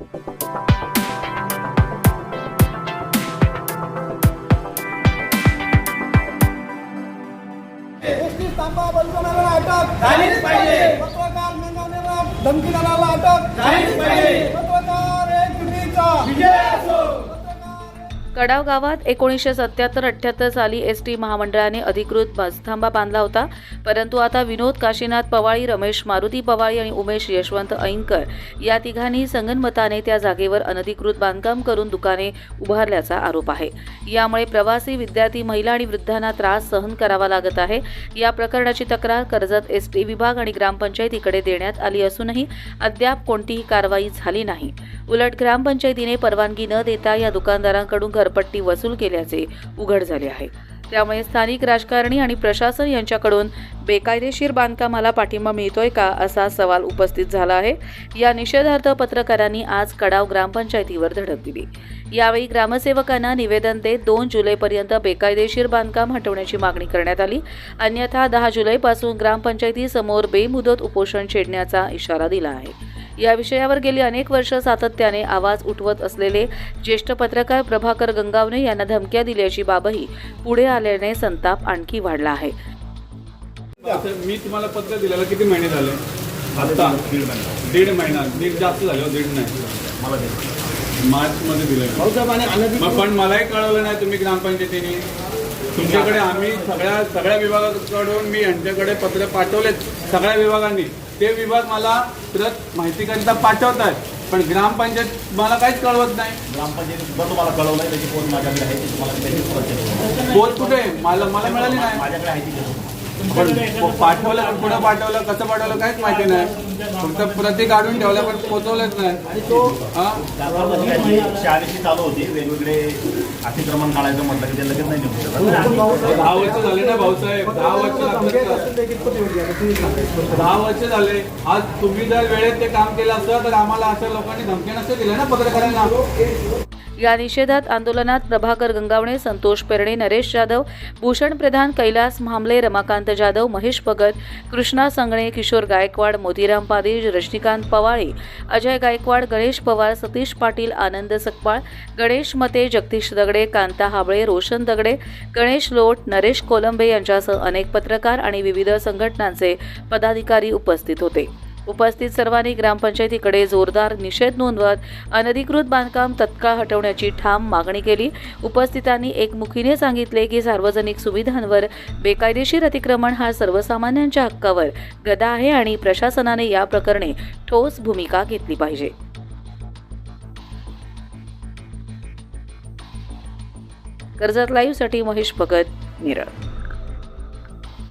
धमकी देणाऱ्याला अटक. झालीच पाहिजे. पत्रकार एक विजय असो. कडाव गावात एकोणीसशे सत्याहत्तर अठ्ठ्याहत्तर साली एस टी महामंडळाने अधिकृत बसथांबा बांधला होता. परंतु आता विनोद काशीनाथ पवाळी रमेश मारुती पवाळी आणि उमेश यशवंत ऐंकर या तिघांनी संगनमताने त्या जागेवर अनधिकृत बांधकाम करून दुकाने उभारल्याचा आरोप आहे. यामुळे प्रवासी विद्यार्थी महिला आणि वृद्धांना त्रास सहन करावा लागत आहे. या प्रकरणाची तक्रार कर्जत एस टी विभाग आणि ग्रामपंचायतीकडे देण्यात आली असूनही अद्याप कोणतीही कारवाई झाली नाही. उलट ग्रामपंचायतीने परवानगी न देता या दुकानदारांकडून घर घरपट्टी वसूल केल्याचे उघड झाले आहे. त्यामुळे स्थानिक राजकारणी आणि प्रशासन यांच्याकडून बेकायदेशीर बांधकामाला पाठिंबा मिळतोय का असा सवाल उपस्थित झाला आहे. या निषेधार्थ पत्रकारांनी आज कडाव ग्रामपंचायतीवर धडक दिली. यावेळी ग्रामसेवकांना निवेदन देत दोन जुलैपर्यंत बेकायदेशीर बांधकाम हटवण्याची मागणी करण्यात आली. अन्यथा दहा जुलैपासून ग्रामपंचायतीसमोर बेमुदत उपोषण छेडण्याचा इशारा दिला आहे. या विषयावर गेली अनेक वर्ष सातत्याने आवाज उठवत असलेले ज्येष्ठ पत्रकार प्रभाकर गंगावणे यांना धमक्या दिल्याची बाबही पुढे आल्याने संताप आणखी वाढला आहे. मी तुम्हाला पत्र दिलेलं किती महिने झाले? आता दीड महिना. दीड जास्त झाले हो, दीड नाही. मार्च मध्ये दिलं पण मलाही कळवलं नाही तुम्ही ग्रामपंचायतीने. तुमच्याकडे आम्ही सगळ्या सगळ्या विभागाकडून मी यांच्याकडे पत्र पाठवलेत. सगळ्या विभागांनी. ते विभाग मला प्रत माहितीकरिता पाठवतात पण ग्रामपंचायत मला काहीच कळवत नाही ग्रामपंचायतीत सुद्धा तुम्हाला कळवलं आहे त्याची पोच माझ्याकडे आहे ती तुम्हाला त्याची सुरक्षा देतो. पोच कुठे? मला मला मिळाली नाही माझ्याकडे आहे ती. पण पाठवलं पुढे पाठवलं कसं पाठवलं काहीच माहिती नाही. फक्त प्रती काढून ठेवल्या पण पोचवलंच नाही. हा? शहानिशी चालू होती वेगवेगळे अतिक्रमण काढायचं म्हटलं की ते लगेच नाही दहा वर्ष झाले ना भाऊसाहेब दहा वर्ष? दहा वर्ष झाले. आज तुम्ही जर वेळेत ते काम केलं असतं तर आम्हाला अशा लोकांनी धमकी नसते दिल्या ना पत्रकारांना? या निषेधात आंदोलनात प्रभाकर गंगावणे संतोष पेरणे नरेश जाधव भूषण प्रधान कैलास म्हामले रमाकांत जाधव महेश भगत कृष्णा संगणे किशोर गायकवाड मोतीराम पादेज रजनीकांत पवाळे अजय गायकवाड गणेश पवार सतीश पाटील आनंद सकपाळ गणेश मते जगदीश दगडे कांता हाबळे रोशन दगडे गणेश लोट नरेश कोलंबे यांच्यासह अनेक पत्रकार आणि विविध संघटनांचे पदाधिकारी उपस्थित होते. उपस्थित सर्वांनी ग्रामपंचायतीकडे जोरदार निषेध नोंदवत अनधिकृत बांधकाम तत्काळ हटवण्याची ठाम मागणी केली. उपस्थितांनी एकमुखीने सांगितले की सार्वजनिक सुविधांवर बेकायदेशीर अतिक्रमण हा सर्वसामान्यांच्या हक्कावर गदा आहे आणि प्रशासनाने या प्रकरणी ठोस भूमिका घेतली पाहिजे. कर्जत लाईव्हसाठी महेश भगत मिरळ